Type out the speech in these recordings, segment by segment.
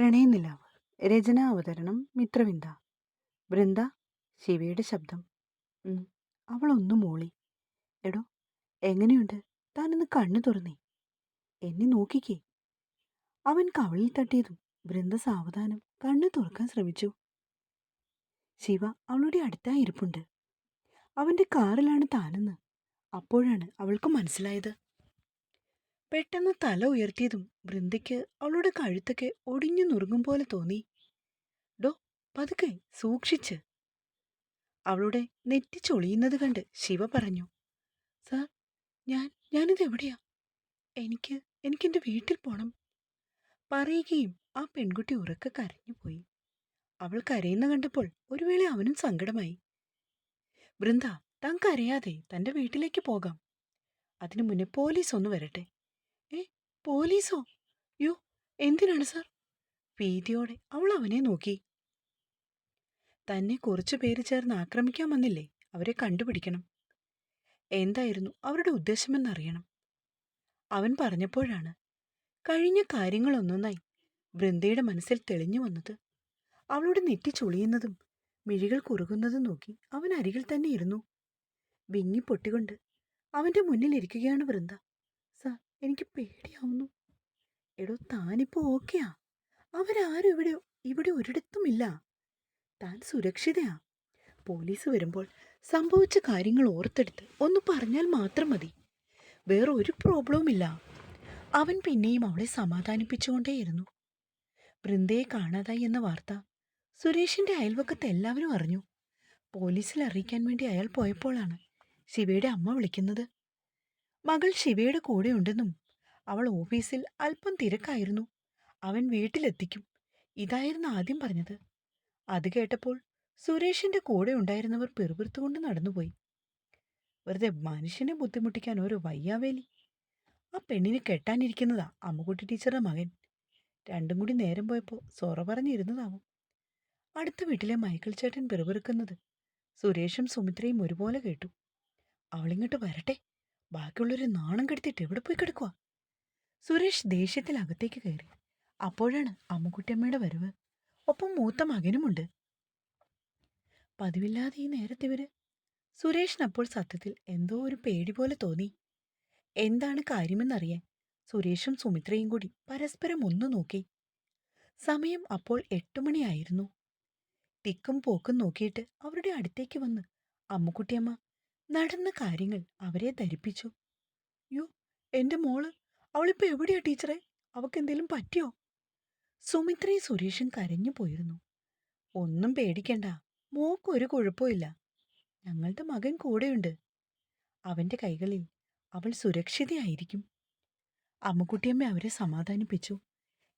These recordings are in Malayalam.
പ്രണയനിലാവ് രചന അവതരണം മിത്രവിന്ദ. വൃന്ദ ശിവയുടെ ശബ്ദം. അവളൊന്നു മൂളി. എടോ എങ്ങനെയുണ്ട്? താനൊന്ന് കണ്ണു തുറന്നേ. എന്നെ നോക്കിക്കേ. അവൻ കവളിൽ തട്ടിയതും വൃന്ദ സാവധാനം കണ്ണു തുറക്കാൻ ശ്രമിച്ചു. ശിവ അവളുടെ അടുത്തായി ഇരിപ്പുണ്ട്. അവന്റെ കാറിലാണ് താനെന്ന് അപ്പോഴാണ് അവൾക്ക് മനസ്സിലായത്. പെട്ടെന്ന് തല ഉയർത്തിയതും വൃന്ദയ്ക്ക് അവളുടെ കഴുത്തൊക്കെ ഒടിഞ്ഞു നുറുങ്ങും പോലെ തോന്നി. ഡോ പതുക്കെ സൂക്ഷിച്ച്. അവളുടെ നെറ്റിച്ചൊളിയുന്നത് കണ്ട് ശിവ പറഞ്ഞു സാർ ഞാൻ ഞാനിത് എവിടെയാ? എനിക്ക് എനിക്കെന്റെ വീട്ടിൽ പോണം. പറയുകയും ആ പെൺകുട്ടി ഉറക്ക ഉറക്കെ കരഞ്ഞുപോയി അവൾ കരയുന്ന കണ്ടപ്പോൾ ഒരു വേള അവനും സങ്കടമായി. വൃന്ദ താൻ കരയാതെ തന്റെ വീട്ടിലേക്ക് പോകാം. അതിനു മുന്നേ പോലീസ് ഒന്ന് വരട്ടെ. പോലീസോ? യോ എന്തിനാണ് സർ? ഭീതിയോടെ അവൾ അവനെ നോക്കി. തന്നെ കുറച്ചു പേര് ചേർന്ന് ആക്രമിക്കാൻ വന്നില്ലേ? അവരെ കണ്ടുപിടിക്കണം. എന്തായിരുന്നു അവരുടെ ഉദ്ദേശമെന്നറിയണം. അവൻ പറഞ്ഞപ്പോഴാണ് കഴിഞ്ഞ കാര്യങ്ങളൊന്നൊന്നായി വൃന്ദയുടെ മനസ്സിൽ തെളിഞ്ഞു വന്നത്. അവളുടെ നെറ്റി ചുളിയുന്നതും മിഴികൾ കുറുകുന്നതും നോക്കി അവൻ അരികിൽ തന്നെ ഇരുന്നു. വിങ്ങി അവന്റെ മുന്നിലിരിക്കുകയാണ് വൃന്ദ. എനിക്ക് പേടിയാവുന്നു. എടോ താനിപ്പോ ഓക്കെയാ. അവരാരും ഇവിടെ ഇവിടെ ഒരിടത്തുമില്ല. താൻ സുരക്ഷിതയാ. പോലീസ് വരുമ്പോൾ സംഭവിച്ച കാര്യങ്ങൾ ഓർത്തെടുത്ത് ഒന്ന് പറഞ്ഞാൽ മാത്രം മതി. വേറെ ഒരു പ്രോബ്ലവും ഇല്ല അവൻ പിന്നെയും അവളെ സമാധാനിപ്പിച്ചുകൊണ്ടേയിരുന്നു. വൃന്ദയെ കാണാതായി എന്ന വാർത്ത സുരേഷിന്റെ അയൽവക്കത്ത് എല്ലാവരും അറിഞ്ഞു. പോലീസിൽ അറിയിക്കാൻ വേണ്ടി അയാൾ പോയപ്പോഴാണ് ശിവയുടെ അമ്മ വിളിക്കുന്നത്. മകൾ ശിവയുടെ കൂടെയുണ്ടെന്നും അവൾ ഓഫീസിൽ അല്പം തിരക്കായിരുന്നു. അവൻ വീട്ടിലെത്തിക്കും. ഇതായിരുന്നു ആദ്യം പറഞ്ഞത്. അത് കേട്ടപ്പോൾ സുരേഷിന്റെ കൂടെ ഉണ്ടായിരുന്നവർ പിറുപിറുത്തുകൊണ്ട് നടന്നുപോയി. വെറുതെ മനുഷ്യനെ ബുദ്ധിമുട്ടിക്കാൻ ഒരു വയ്യാവേലി. ആ പെണ്ണിനെ കെട്ടാനിരിക്കുന്നതാ അമ്മുകുട്ടി ടീച്ചറുടെ മകൻ. രണ്ടും കൂടി നേരം പോയപ്പോൾ സൊറ പറഞ്ഞിരുന്നതാവും. അടുത്ത വീട്ടിലെ മൈക്കിൾ ചേട്ടൻ പിറുപിറുക്കുന്നത് സുരേഷും സുമിത്രയും ഒരുപോലെ കേട്ടു. അവളിങ്ങോട്ട് വരട്ടെ. ബാക്കിയുള്ളൊരു നാണം കെടുത്തിട്ട് എവിടെ പോയി കിടക്കുക സുരേഷ് ദേഷ്യത്തിൽ അകത്തേക്ക് കയറി. അപ്പോഴാണ് അമ്മുക്കുട്ടിയമ്മയുടെ വരവ്. ഒപ്പം മൂത്ത മകനുമുണ്ട്. പതിവില്ലാതെ ഈ നേരത്തിവര് സുരേഷിന് അപ്പോൾ സത്യത്തിൽ എന്തോ ഒരു പേടി പോലെ തോന്നി. എന്താണ് കാര്യമെന്നറിയാൻ സുരേഷും സുമിത്രയും കൂടി പരസ്പരം ഒന്നു നോക്കി. സമയം അപ്പോൾ എട്ടു മണിയായിരുന്നു. തിക്കും പോക്കും നോക്കിയിട്ട് അവരുടെ അടുത്തേക്ക് വന്ന് അമ്മുക്കുട്ടിയമ്മ നടന്ന കാര്യങ്ങൾ അവരെ ധരിപ്പിച്ചു. യോ എന്റെ മോൾ അവളിപ്പോ എവിടെയാ ടീച്ചറെ? അവക്കെന്തേലും പറ്റിയോ? സുമിത്രയും സുരേഷും കരഞ്ഞു പോയിരുന്നു. ഒന്നും പേടിക്കണ്ട മോക്കൊരു കുഴപ്പമില്ല ഞങ്ങളുടെ മകൻ കൂടെയുണ്ട്. അവന്റെ കൈകളിൽ അവൾ സുരക്ഷിതയായിരിക്കും. അമ്മക്കുട്ടിയമ്മ അവരെ സമാധാനിപ്പിച്ചു.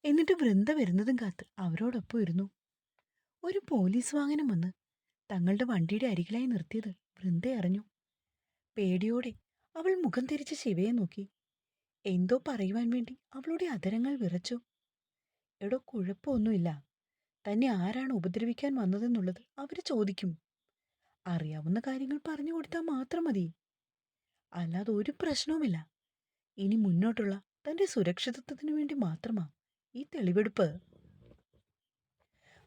എന്നിട്ട് വൃന്ദ വരുന്നതും കാത്ത് അവരോടൊപ്പം ഇരുന്നു. ഒരു പോലീസ് വാഹനം വന്ന് തങ്ങളുടെ വണ്ടിയുടെ അരികിലായി നിർത്തിയത് വൃന്ദ അറിഞ്ഞു. പേടിയോടെ അവൾ മുഖം തിരിച്ച് ശിവയെ നോക്കി. എന്തോ പറയുവാൻ വേണ്ടി അവളുടെ അതരങ്ങൾ വിറച്ചു. എടോ കുഴപ്പമൊന്നുമില്ല. തന്നെ ആരാണ് ഉപദ്രവിക്കാൻ വന്നതെന്നുള്ളത് അവർ ചോദിക്കും. അറിയാവുന്ന കാര്യങ്ങൾ പറഞ്ഞു കൊടുത്താൽ മാത്രം മതി. അല്ലാതെ ഒരു പ്രശ്നവുമില്ല. ഇനി മുന്നോട്ടുള്ള തന്റെ സുരക്ഷിതത്വത്തിനു വേണ്ടി മാത്രമാ ഈ തെളിവെടുപ്പ്.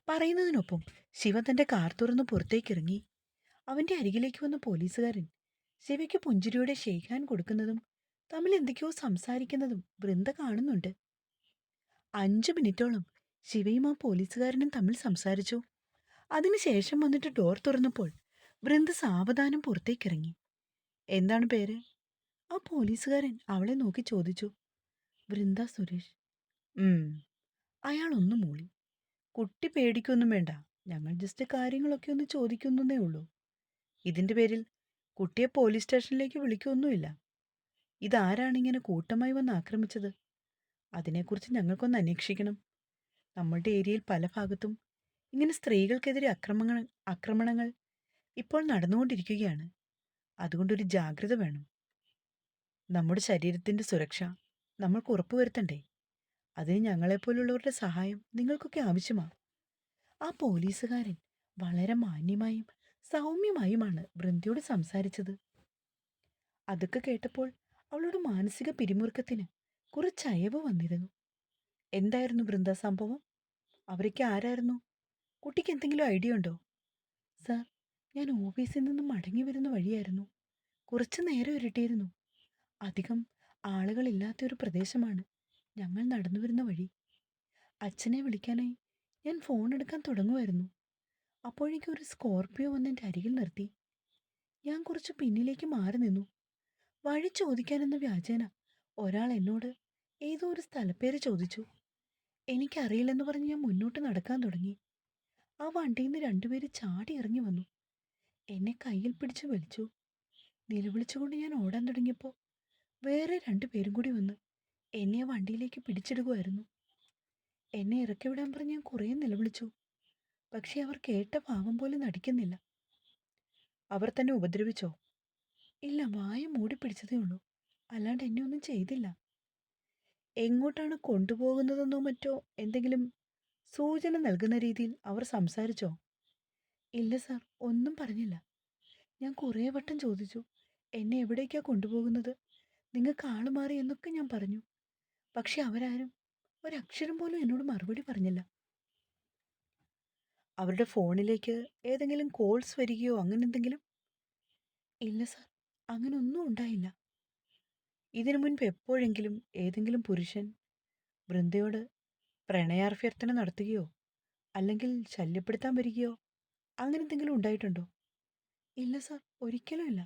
പറയുന്നതിനൊപ്പം ശിവ തന്റെ കാർ തുറന്ന് പുറത്തേക്കിറങ്ങി. അവന്റെ അരികിലേക്ക് വന്ന പോലീസുകാരൻ ശിവയ്ക്ക് പുഞ്ചിരിയോടെ ഷെയ്ഖാൻ കൊടുക്കുന്നതും തമ്മിൽ എന്തൊക്കെയോ സംസാരിക്കുന്നതും വൃന്ദ കാണുന്നുണ്ട്. അഞ്ചു മിനിറ്റോളം ശിവയും ആ പോലീസുകാരനും തമ്മിൽ സംസാരിച്ചു. അതിനുശേഷം വന്നിട്ട് ഡോർ തുറന്നപ്പോൾ വൃന്ദ സാവധാനം പുറത്തേക്കിറങ്ങി. എന്താണ് പേര്? ആ പോലീസുകാരൻ അവളെ നോക്കി ചോദിച്ചു. വൃന്ദ സുരേഷ്. അയാൾ ഒന്ന് മൂളി. കുട്ടി പേടിക്കൊന്നും വേണ്ട. ഞങ്ങൾ ജസ്റ്റ് കാര്യങ്ങളൊക്കെ ഒന്ന് ചോദിക്കുന്നേ ഉള്ളൂ. ഇതിന്റെ പേരിൽ കുട്ടിയെ പോലീസ് സ്റ്റേഷനിലേക്ക് വിളിക്കൊന്നുമില്ല ഇതാരാണിങ്ങനെ കൂട്ടമായി വന്ന് ആക്രമിച്ചത്? അതിനെക്കുറിച്ച് ഞങ്ങൾക്കൊന്ന് അന്വേഷിക്കണം. നമ്മളുടെ ഏരിയയിൽ പല ഭാഗത്തും ഇങ്ങനെ സ്ത്രീകൾക്കെതിരെ അക്രമങ്ങൾ ആക്രമണങ്ങൾ ഇപ്പോൾ നടന്നുകൊണ്ടിരിക്കുകയാണ്. അതുകൊണ്ടൊരു ജാഗ്രത വേണം. നമ്മുടെ ശരീരത്തിന്റെ സുരക്ഷ നമ്മൾക്ക് ഉറപ്പുവരുത്തണ്ടേ? അതിന് ഞങ്ങളെപ്പോലുള്ളവരുടെ സഹായം നിങ്ങൾക്കൊക്കെ ആവശ്യമാണ് ആ പോലീസുകാരൻ വളരെ മാന്യമായും സൗമ്യമായുമാണ് വൃന്ദയോട് സംസാരിച്ചത്. അതൊക്കെ കേട്ടപ്പോൾ അവളുടെ മാനസിക പിരിമുറുക്കത്തിന് കുറച്ച് അയവ് വന്നിരുന്നു. എന്തായിരുന്നു വൃന്ദ സംഭവം? അവരൊക്കെ ആരായിരുന്നു? കുട്ടിക്ക് എന്തെങ്കിലും ഐഡിയ ഉണ്ടോ? സാർ ഞാൻ ഓഫീസിൽ നിന്നും മടങ്ങി വരുന്ന വഴിയായിരുന്നു. കുറച്ച് നേരം ഇരുട്ടിയിരുന്നു. അധികം ആളുകളില്ലാത്ത ഒരു പ്രദേശമാണ് ഞങ്ങൾ നടന്നു വരുന്ന വഴി. അച്ഛനെ വിളിക്കാനായി ഞാൻ ഫോൺ എടുക്കാൻ തുടങ്ങുമായിരുന്നു. അപ്പോഴേക്കും ഒരു സ്കോർപ്പിയോ വന്ന് എന്റെ അരികിൽ നിർത്തി. ഞാൻ കുറച്ച് പിന്നിലേക്ക് മാറി നിന്നു. വഴി ചോദിക്കാനെന്ന വ്യാജേന ഒരാൾ എന്നോട് ഏതോ ഒരു സ്ഥലപ്പേര് ചോദിച്ചു. എനിക്കറിയില്ലെന്ന് പറഞ്ഞ് ഞാൻ മുന്നോട്ട് നടക്കാൻ തുടങ്ങി. ആ വണ്ടിയിൽ നിന്ന് രണ്ടുപേര് ചാടി ഇറങ്ങി വന്നു. എന്നെ കയ്യിൽ പിടിച്ച് വലിച്ചു. നിലവിളിച്ചുകൊണ്ട് ഞാൻ ഓടാൻ തുടങ്ങിയപ്പോൾ വേറെ രണ്ടു പേരും കൂടി വന്ന് എന്നെ ആ വണ്ടിയിലേക്ക് പിടിച്ചിടുകയായിരുന്നു. എന്നെ ഇറക്കി വിടാൻ പറഞ്ഞ് ഞാൻ കുറേ നിലവിളിച്ചു. പക്ഷേ അവർ കേട്ട ഭാവം പോലും നടിക്കുന്നില്ല. അവർ തന്നെ ഉപദ്രവിച്ചോ? ഇല്ല വായ മൂടി പിടിച്ചതേ ഉള്ളൂ. അല്ലാണ്ട് എന്നെ ഒന്നും ചെയ്തില്ല. എങ്ങോട്ടാണ് കൊണ്ടുപോകുന്നതെന്നോ മറ്റോ എന്തെങ്കിലും സൂചന നൽകുന്ന രീതിയിൽ അവർ സംസാരിച്ചോ? ഇല്ല സാർ. ഒന്നും പറഞ്ഞില്ല. ഞാൻ കുറേ വട്ടം ചോദിച്ചു എന്നെ എവിടേക്കാ കൊണ്ടുപോകുന്നത്? നിങ്ങൾക്ക് ആൾ മാറി എന്നൊക്കെ ഞാൻ പറഞ്ഞു. പക്ഷെ അവരാരും ഒരക്ഷരം പോലും എന്നോട് മറുപടി പറഞ്ഞില്ല. അവരുടെ ഫോണിലേക്ക് ഏതെങ്കിലും കോൾസ് വരികയോ അങ്ങനെ എന്തെങ്കിലും? ഇല്ല സർ അങ്ങനെ ഒന്നും ഉണ്ടായില്ല. ഇതിനു മുൻപ് എപ്പോഴെങ്കിലും ഏതെങ്കിലും പുരുഷൻ വൃന്ദയോട് പ്രണയാഭ്യർത്ഥന നടത്തുകയോ അല്ലെങ്കിൽ ശല്യപ്പെടുത്താൻ വരികയോ അങ്ങനെ എന്തെങ്കിലും ഉണ്ടായിട്ടുണ്ടോ? ഇല്ല സർ ഒരിക്കലും ഇല്ല.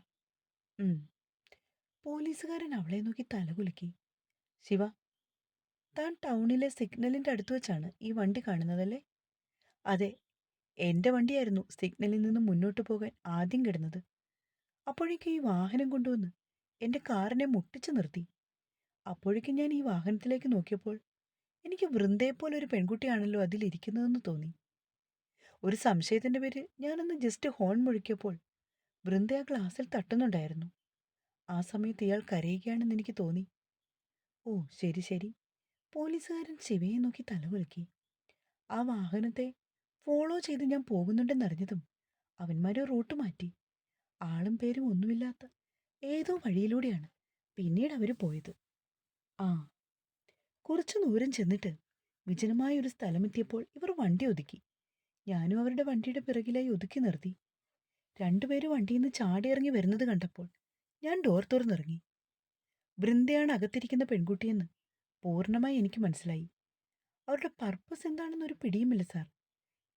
പോലീസുകാരൻ അവളെ നോക്കി തലകുലുക്കി ശിവ താൻ ടൗണിലെ സിഗ്നലിന്റെ അടുത്ത് വെച്ചാണ് ഈ വണ്ടി കാണുന്നതല്ലേ? അതെ എന്റെ വണ്ടിയായിരുന്നു സിഗ്നലിൽ നിന്ന് മുന്നോട്ട് പോകാൻ ആദ്യം കിടന്നത്. അപ്പോഴേക്കും ഈ വാഹനം കൊണ്ടുവന്ന് എന്റെ കാറിനെ മുട്ടിച്ചു നിർത്തി. അപ്പോഴേക്കും ഞാൻ ഈ വാഹനത്തിലേക്ക് നോക്കിയപ്പോൾ എനിക്ക് വൃന്ദയെപ്പോലെ ഒരു പെൺകുട്ടിയാണല്ലോ അതിലിരിക്കുന്നതെന്ന് തോന്നി. ഒരു സംശയത്തിന്റെ പേര് ഞാനൊന്ന് ജസ്റ്റ് ഹോൺ മുഴുക്കിയപ്പോൾ വൃന്ദ ആ ഗ്ലാസ്സിൽ തട്ടുന്നുണ്ടായിരുന്നു. ആ സമയത്ത് ഇയാൾ കരയുകയാണെന്ന് എനിക്ക് തോന്നി. ഓ ശരി ശരി. പോലീസുകാരൻ ശിവയെ നോക്കി തലകുലുക്കി ആ വാഹനത്തെ ഫോളോ ചെയ്ത് ഞാൻ പോകുന്നുണ്ടെന്നറിഞ്ഞതും അവന്മാരെ റൂട്ട് മാറ്റി. ആളും പേരും ഒന്നുമില്ലാത്ത ഏതോ വഴിയിലൂടെയാണ് പിന്നീട് അവർ പോയത്. ആ കുറച്ചു ദൂരം ചെന്നിട്ട് വിജനമായ ഒരു സ്ഥലമെത്തിയപ്പോൾ ഇവർ വണ്ടി ഒതുക്കി. ഞാനും അവരുടെ വണ്ടിയുടെ പിറകിലായി ഒതുക്കി നിർത്തി. രണ്ടുപേരും വണ്ടിയിൽ നിന്ന് ചാടിയിറങ്ങി വരുന്നത് കണ്ടപ്പോൾ ഞാൻ ഡോർ തുറന്നിറങ്ങി. വൃന്ദയാണ് അകത്തിരിക്കുന്ന പെൺകുട്ടിയെന്ന് പൂർണമായി എനിക്ക് മനസ്സിലായി. അവരുടെ പർപ്പസ് എന്താണെന്നൊരു പിടിയുമില്ല സാർ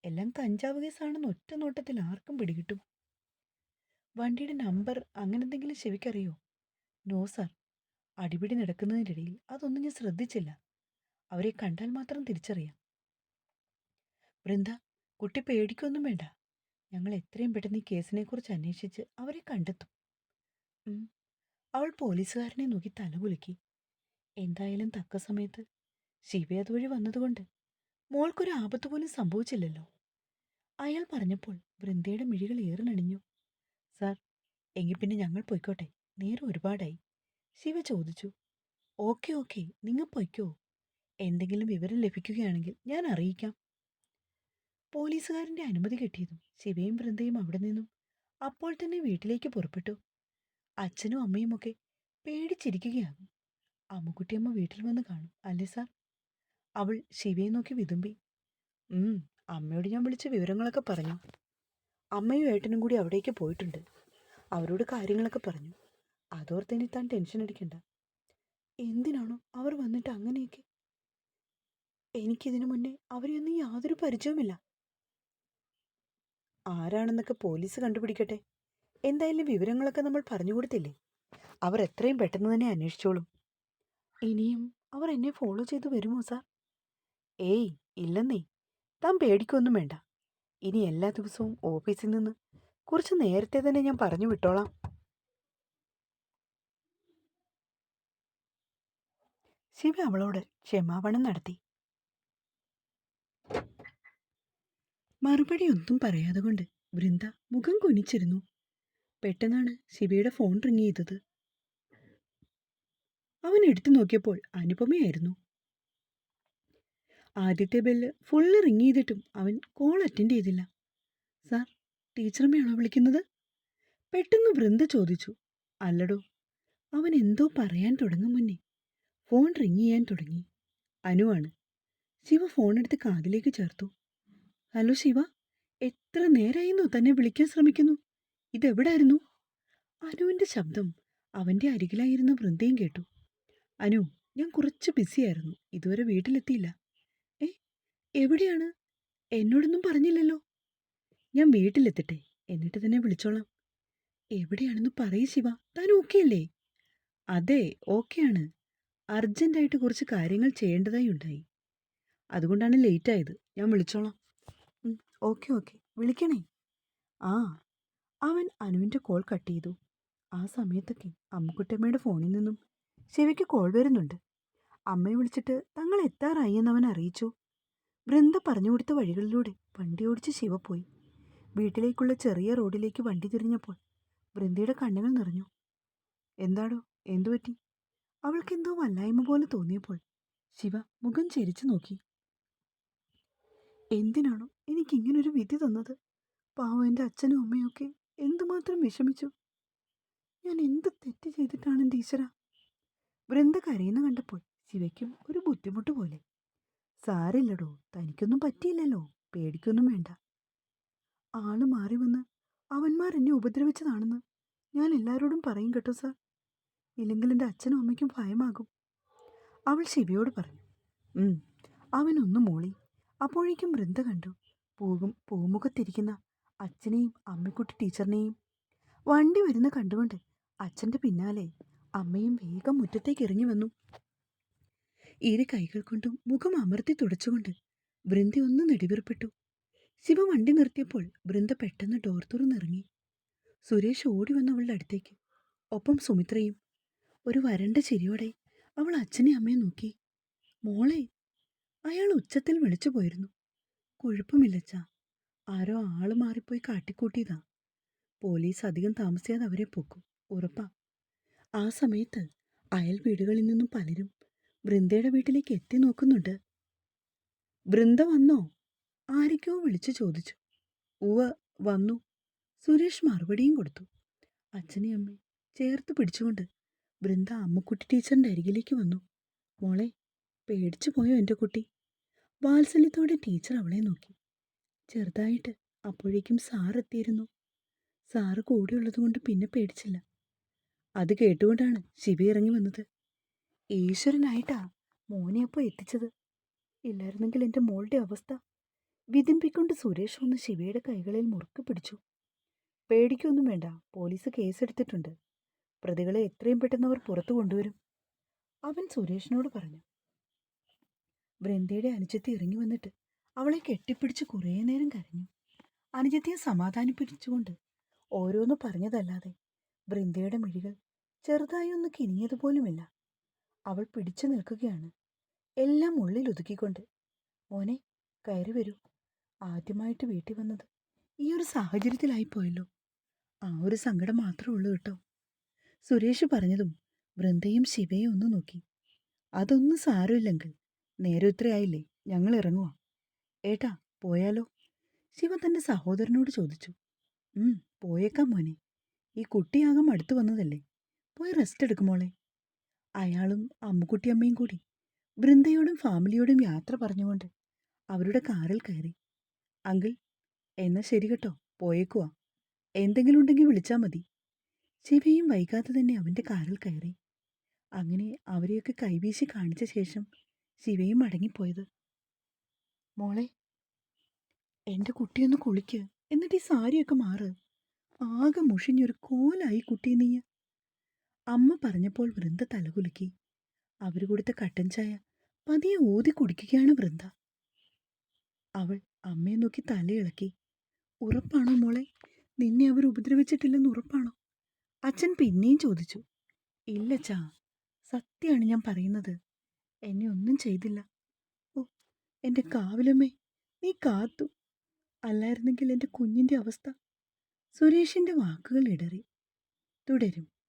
എല്ലാം കഞ്ചാവ് കേസാണെന്ന് ഒറ്റ നോട്ടത്തിൽ ആർക്കും പിടികിട്ടും. വണ്ടിയുടെ നമ്പർ അങ്ങനെ എന്തെങ്കിലും ശരിക്കറിയോ നോ സർ. അടിപിടി നടക്കുന്നതിനിടയിൽ അതൊന്നും ഞാൻ ശ്രദ്ധിച്ചില്ല. അവരെ കണ്ടാൽ മാത്രം തിരിച്ചറിയാം. വൃന്ദ കുട്ടി പേടിക്കൊന്നും വേണ്ട. ഞങ്ങൾ എത്രയും പെട്ടെന്ന് ഈ കേസിനെക്കുറിച്ച് അന്വേഷിച്ച് അവരെ കണ്ടെത്തും. അവൾ പോലീസുകാരനെ നോക്കി തലകുലുക്കി എന്തായാലും തക്ക സമയത്ത് ശിവ അതുവഴി വന്നതുകൊണ്ട് മോൾക്കൊരു ആപത്ത് പോലും സംഭവിച്ചില്ലല്ലോ. അയാൾ പറഞ്ഞപ്പോൾ വൃന്ദയുടെ മിഴികൾ ഏറിനണിഞ്ഞു സാർ എങ്കിൽ പിന്നെ ഞങ്ങൾ പൊയ്ക്കോട്ടെ. നേരം ഒരുപാടായി. ശിവ ചോദിച്ചു. Okay okay. നിങ്ങൾ പൊയ്ക്കോ. എന്തെങ്കിലും വിവരം ലഭിക്കുകയാണെങ്കിൽ ഞാൻ അറിയിക്കാം. പോലീസുകാരന്റെ അനുമതി കിട്ടിയതും ശിവയും വൃന്ദയും അവിടെ നിന്നും അപ്പോൾ തന്നെ വീട്ടിലേക്ക് പുറപ്പെട്ടു. അച്ഛനും അമ്മയുമൊക്കെ പേടിച്ചിരിക്കുകയാകും. അമ്മുക്കുട്ടിയമ്മ വീട്ടിൽ വന്ന് കാണും അല്ലേ സാർ? അവൾ ശിവയെ നോക്കി വിതുമ്പി. അമ്മയോട് ഞാൻ വിളിച്ച വിവരങ്ങളൊക്കെ പറഞ്ഞു. അമ്മയും ഏട്ടനും കൂടി അവിടേക്ക് പോയിട്ടുണ്ട്. അവരോട് കാര്യങ്ങളൊക്കെ പറഞ്ഞു. അതോർത്ത് ഇനി താൻ ടെൻഷൻ അടിക്കണ്ട. എന്തിനാണോ അവർ വന്നിട്ട് അങ്ങനെയൊക്കെ? എനിക്കിതിനു മുന്നേ അവരെയൊന്നും യാതൊരു പരിചയവുമില്ല. ആരാണെന്നൊക്കെ പോലീസ് കണ്ടുപിടിക്കട്ടെ. എന്തായാലും വിവരങ്ങളൊക്കെ നമ്മൾ പറഞ്ഞു കൊടുത്തില്ലേ? അവർ എത്രയും പെട്ടെന്ന് തന്നെ അന്വേഷിച്ചോളും. ഇനിയും അവർ എന്നെ ഫോളോ ചെയ്തു വരുമോ സാർ? ഏയ് ഇല്ലെന്നേ. താൻ പേടിക്കൊന്നും വേണ്ട. ഇനി എല്ലാ ദിവസവും ഓഫീസിൽ നിന്ന് കുറച്ച് നേരത്തെ തന്നെ ഞാൻ പറഞ്ഞു വിട്ടോളാം. ശിവ അവളോട് ക്ഷമാപണം നടത്തി. മറുപടി ഒന്നും പറയാതെ കൊണ്ട് വൃന്ദ മുഖം കുനിച്ചിരുന്നു. പെട്ടെന്നാണ് ശിവയുടെ ഫോൺ റിങ് ചെയ്തത്. അവൻ എടുത്തു നോക്കിയപ്പോൾ അനുപമയായിരുന്നു. ആദ്യത്തെ ബെല്ല് ഫുള്ള് റിങ് ചെയ്തിട്ടും അവൻ കോൾ അറ്റൻഡ് ചെയ്തില്ല. സാർ ടീച്ചറമ്മയാണോ വിളിക്കുന്നത്? പെട്ടെന്ന് വൃന്ദ ചോദിച്ചു. അല്ലടോ അവൻ എന്തോ പറയാൻ തുടങ്ങും മുന്നേ. ഫോൺ റിങ് ചെയ്യാൻ തുടങ്ങി. അനുവാണ് ശിവ ഫോൺ എടുത്ത് കാതിലേക്ക് ചേർത്തു. ഹലോ ശിവ എത്ര നേരായിരുന്നു തന്നെ വിളിക്കാൻ ശ്രമിക്കുന്നു. ഇതെവിടായിരുന്നു? അനുവിന്റെ ശബ്ദം അവന്റെ അരികിലായിരുന്ന വൃന്ദയും കേട്ടു. അനു ഞാൻ കുറച്ച് ബിസിയായിരുന്നു ഇതുവരെ വീട്ടിലെത്തിയില്ല. എവിടെയാണ്? എന്നോടൊന്നും പറഞ്ഞില്ലല്ലോ. ഞാൻ വീട്ടിലെത്തട്ടെ. എന്നിട്ട് തന്നെ വിളിച്ചോളാം. എവിടെയാണെന്ന് പറയ് ശിവ. താൻ ഓക്കെ അല്ലേ? അതെ ഓക്കെയാണ് അർജന്റായിട്ട് കുറച്ച് കാര്യങ്ങൾ ചെയ്യേണ്ടതായി ഉണ്ടായി. അതുകൊണ്ടാണ് ലേറ്റായത് ഞാൻ വിളിച്ചോളാം. ഓക്കെ ഓക്കെ വിളിക്കണേ. ആ അവൻ അനുവിന്റെ കോൾ കട്ട് ചെയ്തു. ആ സമയത്തൊക്കെ അമ്മുക്കുട്ടമ്മയുടെ ഫോണിൽ നിന്നും ശിവയ്ക്ക് കോൾ വരുന്നുണ്ട്. അമ്മയെ വിളിച്ചിട്ട് തങ്ങൾ എത്താറായി എന്ന് അവൻ അറിയിച്ചു. വൃന്ദ പറഞ്ഞു കൊടുത്ത വഴികളിലൂടെ വണ്ടി ഓടിച്ച് ശിവ പോയി. വീട്ടിലേക്കുള്ള ചെറിയ റോഡിലേക്ക് വണ്ടി തിരിഞ്ഞപ്പോൾ വൃന്ദയുടെ കണ്ണുകൾ നിറഞ്ഞു. എന്താടോ എന്തു പറ്റി? അവൾക്കെന്തോ വല്ലായ്മ പോലെ തോന്നിയപ്പോൾ ശിവ മുഖം ചെരിച്ചു നോക്കി. എന്തിനാണോ എനിക്കിങ്ങനൊരു വിധി തന്നത്? പാവം എന്റെ അച്ഛനും അമ്മയൊക്കെ എന്തുമാത്രം വിഷമിച്ചു? ഞാൻ എന്ത് തെറ്റ് ചെയ്തിട്ടാണ് ഈശ്വര? വൃന്ദ കരയുന്ന കണ്ടപ്പോൾ ശിവയ്ക്കും ഒരു ബുദ്ധിമുട്ട് പോലെ. സാരില്ലടോ തനിക്കൊന്നും പറ്റിയില്ലല്ലോ പേടിക്കൊന്നും വേണ്ട. ആൾ മാറി വന്ന് അവന്മാർ എന്നെ ഉപദ്രവിച്ചതാണെന്ന് ഞാൻ എല്ലാവരോടും പറയും കേട്ടോ സാർ. ഇല്ലെങ്കിൽ എന്റെ അച്ഛനും അമ്മയ്ക്കും ഭയമാകും. അവൾ ശിവയോട് പറഞ്ഞു അവനൊന്നു മൂളി. അപ്പോഴേക്കും വൃന്ദ കണ്ടു പോകും പൂമുഖത്തിരിക്കുന്ന അച്ഛനെയും അമ്മക്കുട്ടി ടീച്ചറിനെയും. വണ്ടി വരുന്ന കണ്ടുകൊണ്ട് അച്ഛന്റെ പിന്നാലെ അമ്മയും വേഗം മുറ്റത്തേക്ക് ഇറങ്ങി വന്നു. ഇരു കൈകൾ കൊണ്ടും മുഖം അമർത്തി തുടച്ചുകൊണ്ട് വൃന്ദ ഒന്ന് നെടിവിറപ്പെട്ടു ശിവ വണ്ടി നിർത്തിയപ്പോൾ വൃന്ദ പെട്ടെന്ന് ഡോർ തുറന്നിറങ്ങി. സുരേഷ് ഓടി വന്ന അവളുടെ അടുത്തേക്ക്. ഒപ്പം സുമിത്രയും ഒരു വരണ്ട ചിരിയോടെ അവൾ അച്ഛനെ അമ്മയെ നോക്കി. മോളെ അയാൾ ഉച്ചത്തിൽ വിളിച്ചു പോയിരുന്നു. കുഴപ്പമില്ലച്ച. ആരോ ആൾ മാറിപ്പോയി കാട്ടിക്കൂട്ടിയതാ. പോലീസ് അധികം താമസിയാതെ അവരെ പൊക്കും. ഉറപ്പാ. ആ സമയത്ത് അയൽ വീടുകളിൽ നിന്നും പലരും വൃന്ദയുടെ വീട്ടിലേക്ക് എത്തി നോക്കുന്നുണ്ട്. വൃന്ദ വന്നോ? ആരൊക്കെയോ വിളിച്ചു ചോദിച്ചു. ഉവ വന്നു. സുരേഷ് മറുപടിയും കൊടുത്തു. അച്ഛനെയും അമ്മയും ചേർത്ത് പിടിച്ചുകൊണ്ട് വൃന്ദ അമ്മക്കുട്ടി ടീച്ചറിന്റെ അരികിലേക്ക് വന്നു. മോളെ പേടിച്ചു പോയോ എന്റെ കുട്ടി? വാത്സല്യത്തോടെ ടീച്ചർ അവളെ നോക്കി. ചെറുതായിട്ട് അപ്പോഴേക്കും സാർ എത്തിയിരുന്നു. സാറ് കൂടെയുള്ളതുകൊണ്ട് പിന്നെ പേടിച്ചില്ല. അത് കേട്ടുകൊണ്ടാണ് ശിവ ഇറങ്ങി വന്നത്. ഈശ്വരനായിട്ടാ മോനെ അപ്പോൾ എത്തിച്ചത്. ഇല്ലായിരുന്നെങ്കിൽ എന്റെ മോളുടെ അവസ്ഥ. വിതിമ്പിക്കൊണ്ട് സുരേഷ് ഒന്ന് ശിവയുടെ കൈകളിൽ മുറുക്കി പിടിച്ചു. പേടിക്കൊന്നും വേണ്ട പോലീസ് കേസെടുത്തിട്ടുണ്ട്. പ്രതികളെ എത്രയും പെട്ടെന്ന് അവർ പുറത്തു കൊണ്ടുവരും. അവൻ സുരേഷിനോട് പറഞ്ഞു. വൃന്ദയുടെ അനുജത്തി ഇറങ്ങി വന്നിട്ട് അവളെ കെട്ടിപ്പിടിച്ച് കുറേ നേരം കരഞ്ഞു. അനുജത്തിയെ സമാധാനിപ്പിച്ചുകൊണ്ട് ഓരോന്ന് പറഞ്ഞതല്ലാതെ വൃന്ദയുടെ മിഴികൾ ചെറുതായി ഒന്ന് കിനിഞ്ഞതുപോലുമില്ല. അവൾ പിടിച്ചു നിൽക്കുകയാണ്. എല്ലാം ഉള്ളിൽ ഒതുക്കിക്കൊണ്ട്. മോനെ കയറി വരൂ. ആദ്യമായിട്ട് വീട്ടിൽ വന്നത് ഈ ഒരു സാഹചര്യത്തിലായിപ്പോയല്ലോ ആ ഒരു സങ്കടം മാത്രമേ ഉള്ളൂ കേട്ടോ. സുരേഷ് പറഞ്ഞതും വൃന്ദയും ശിവയും ഒന്ന് നോക്കി. അതൊന്നും സാരമില്ലെങ്കിൽ നേരെ ഉത്രയായില്ലേ ഞങ്ങൾ ഇറങ്ങുക ഏട്ടാ പോയാലോ? ശിവ തന്റെ സഹോദരനോട് ചോദിച്ചു. ഉം പോയേക്കാം മോനെ. ഈ കുട്ടിയാകം അടുത്തു വന്നതല്ലേ? പോയി റെസ്റ്റ് എടുക്കുമോളെ അയാളും അമ്മുക്കുട്ടിയമ്മയും കൂടി വൃന്ദയോടും ഫാമിലിയോടും യാത്ര പറഞ്ഞുകൊണ്ട് അവരുടെ കാറിൽ കയറി. അങ്കിൾ എന്നാ ശരി കേട്ടോ പോയേക്കുവാ. എന്തെങ്കിലും ഉണ്ടെങ്കിൽ വിളിച്ചാൽ മതി. ശിവയും വൈകാതെ തന്നെ അവന്റെ കാറിൽ കയറി. അങ്ങനെ അവരെയൊക്കെ കൈവീശി കാണിച്ച ശേഷം ശിവയും മടങ്ങിപ്പോയത്. മോളെ എന്റെ കുട്ടിയൊന്ന് കുളിക്ക്. എന്നിട്ട് ഈ സാരിയൊക്കെ മാറ്. ആകെ മുഷിഞ്ഞൊരു കോലായി കുട്ടി നീ അമ്മ പറഞ്ഞപ്പോൾ വൃന്ദ തലകുലുക്കി. അവർ കൊടുത്ത കട്ടൻ ചായ പതിയെ ഊതി കുടിക്കുകയാണ് വൃന്ദ. അവൾ അമ്മയെ നോക്കി തലയിളക്കി. ഉറപ്പാണോ മോളെ? നിന്നെ അവർ ഉപദ്രവിച്ചിട്ടില്ലെന്ന് ഉറപ്പാണോ? അച്ഛൻ പിന്നെയും ചോദിച്ചു. ഇല്ല ചാ സത്യമാണ് ഞാൻ പറയുന്നത്. എന്നെ ഒന്നും ചെയ്തില്ല. ഓ എന്റെ കാവിലമ്മേ നീ കാത്തു. അല്ലായിരുന്നെങ്കിൽ എന്റെ കുഞ്ഞിന്റെ അവസ്ഥ. സുരേഷിന്റെ വാക്കുകൾ ഇടറി. തുടരും.